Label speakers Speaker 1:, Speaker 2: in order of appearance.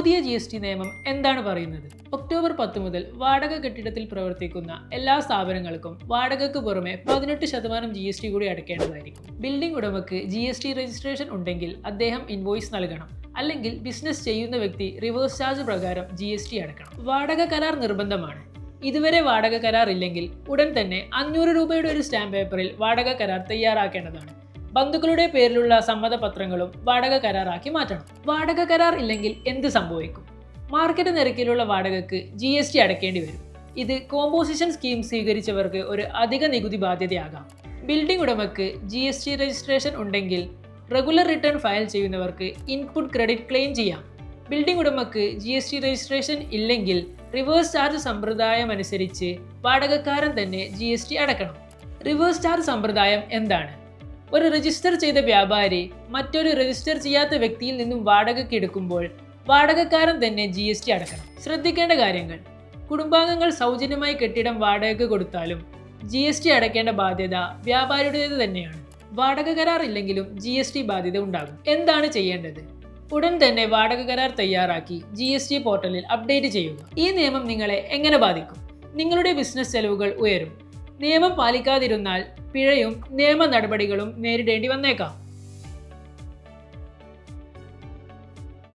Speaker 1: പുതിയ G S T നിയമം എന്താണ് പറയുന്നത്? ഒക്ടോബർ പത്ത് മുതൽ വാടക കെട്ടിടത്തിൽ പ്രവർത്തിക്കുന്ന എല്ലാ സ്ഥാപനങ്ങൾക്കും വാടകയ്ക്ക് പുറമെ പതിനെട്ട് ശതമാനം ജി എസ് ടി കൂടി അടയ്ക്കേണ്ടതായിരിക്കും. ബിൽഡിംഗ് ഉടമയ്ക്ക് ജി എസ് ടി രജിസ്ട്രേഷൻ ഉണ്ടെങ്കിൽ അദ്ദേഹം ഇൻവോയ്സ് നൽകണം. അല്ലെങ്കിൽ ബിസിനസ് ചെയ്യുന്ന വ്യക്തി റിവേഴ്സ് ചാർജ് പ്രകാരം ജി എസ് ടി അടക്കണം വാടക കരാർ നിർബന്ധമാണ്. ഇതുവരെ വാടക കരാർ ഇല്ലെങ്കിൽ ഉടൻ തന്നെ അഞ്ഞൂറ് രൂപയുടെ ഒരു സ്റ്റാമ്പ് പേപ്പറിൽ വാടക കരാർ തയ്യാറാക്കേണ്ടതാണ്. ബന്ധുക്കളുടെ പേരിലുള്ള സമ്മതപത്രങ്ങളും വാടക കരാറാക്കി മാറ്റണം. വാടക കരാർ ഇല്ലെങ്കിൽ എന്ത് സംഭവിക്കും? മാർക്കറ്റ് നിരക്കിലുള്ള വാടകയ്ക്ക് ജി എസ് ടി അടയ്ക്കേണ്ടി വരും. ഇത് കോമ്പോസിഷൻ സ്കീം സ്വീകരിച്ചവർക്ക് ഒരു അധിക നികുതി ബാധ്യതയാകാം. ബിൽഡിംഗ് ഉടമയ്ക്ക് ജി എസ് ടി രജിസ്ട്രേഷൻ ഉണ്ടെങ്കിൽ റെഗുലർ റിട്ടേൺ ഫയൽ ചെയ്യുന്നവർക്ക് ഇൻപുട്ട് ക്രെഡിറ്റ് ക്ലെയിം ചെയ്യാം. ബിൽഡിംഗ് ഉടമയ്ക്ക് ജി എസ് ടി രജിസ്ട്രേഷൻ ഇല്ലെങ്കിൽ റിവേഴ്സ് ചാർജ് സമ്പ്രദായം അനുസരിച്ച് വാടകക്കാരൻ തന്നെ ജി എസ് ടി അടക്കണം റിവേഴ്സ് ചാർജ് സമ്പ്രദായം എന്താണ്? ഒരു രജിസ്റ്റർ ചെയ്ത വ്യാപാരി മറ്റൊരു രജിസ്റ്റർ ചെയ്യാത്ത വ്യക്തിയിൽ നിന്നും വാടകയ്ക്ക് എടുക്കുമ്പോൾ വാടകക്കാരൻ തന്നെ ജി എസ് ടി അടക്കണം. ശ്രദ്ധിക്കേണ്ട കാര്യങ്ങൾ. കുടുംബാംഗങ്ങൾ സൗജന്യമായി കെട്ടിടം വാടകയ്ക്ക് കൊടുത്താലും ജി എസ് ടി അടയ്ക്കേണ്ട ബാധ്യത വ്യാപാരിയുടേത് തന്നെയാണ്. വാടക കരാർ ഇല്ലെങ്കിലും ജി എസ് ടി ബാധ്യത ഉണ്ടാകും. എന്താണ് ചെയ്യേണ്ടത്? ഉടൻ തന്നെ വാടക കരാർ തയ്യാറാക്കി ജി എസ് ടി പോർട്ടലിൽ അപ്ഡേറ്റ് ചെയ്യുക. ഈ നിയമം നിങ്ങളെ എങ്ങനെ ബാധിക്കും? നിങ്ങളുടെ ബിസിനസ് ചെലവുകൾ ഉയരും. നിയമം പാലിക്കാതിരുന്നാൽ പിഴയും നിയമ നടപടികളും നേരിടേണ്ടി വന്നേക്കാം.